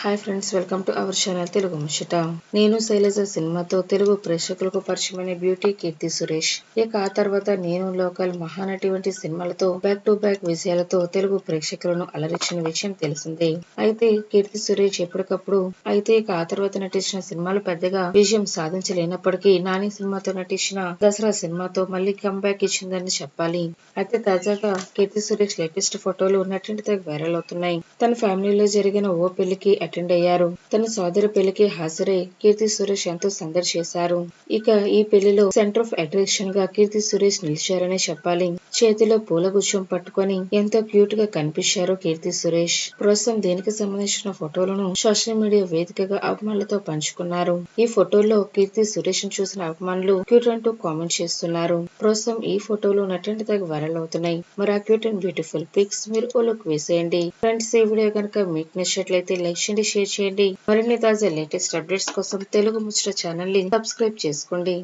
Hi friends welcome to our channel Telugu Muchchata నేను శైలజ సినిమాతో తెలుగు ప్రేక్షకులకు పరిచయమైన బ్యూటీ కీర్తి సురేష్. ఇక ఆ తర్వాత నేను లోకల్ మహానటి వంటి సినిమాలతో బ్యాక్ టు బ్యాక్ విజయాలతో తెలుగు ప్రేక్షకులను అలరించిన విషయం తెలిసిందే. అయితే కీర్తి సురేష్ ఎప్పటికప్పుడు అయితే ఇక ఆ తర్వాత నటించిన సినిమాలు పెద్దగా విజయం సాధించలేనప్పటికీ నాని సినిమాతో నటించిన దసరా సినిమాతో మళ్ళీ కంబ్యాక్ ఇచ్చిందని చెప్పాలి. అయితే తాజాగా కీర్తి సురేష్ లేటెస్ట్ ఫోటోలు నటింటితో వైరల్ అవుతున్నాయి. తన ఫ్యామిలీలో జరిగిన ఓ పెళ్ళికి అటెండ్ అయ్యారు. తన సోదరి పెళ్ళికి హాజరై కీర్తి సురేష్ ఎంతో సందడి చేశారు. ఇక ఈ పెళ్ళిలో సెంటర్ ఆఫ్ అట్రాక్షన్గా కీర్తి సురేష్ నిలిచారనే చెప్పాలి. చేతిలో పూల గుచ్చం పట్టుకొని ఎంతో క్యూట్గా కనిపించారు కీర్తి సురేష్. ప్రస్తుతం దీనికి సంబంధించిన ఫోటోలను సోషల్ మీడియా వేదికగా అభిమానులతో పంచుకున్నారు. ఈ ఫోటోల్లో కీర్తి సురేష్ను చూసిన అభిమానులు క్యూట్ అంటూ కామెంట్ చేస్తున్నారు. ప్రస్తుతం ఈ ఫోటోలు నటండి తగ్గ వైరల్ అవుతున్నాయి. మరి ఆ క్యూట్ అండ్ బ్యూటిఫుల్ పిక్స్ మీరు ఓ లుక్ వేసేయండి. ఫ్రెండ్స్ ఈ వీడియో కనుక మీకు నచ్చినట్లయితే లైక్ చేయండి షేర్ చేయండి. మరిన్ని తాజా లేటెస్ట్ అప్డేట్స్ కోసం తెలుగు ముచ్చట ఛానల్ని సబ్స్క్రైబ్ చేసుకోండి.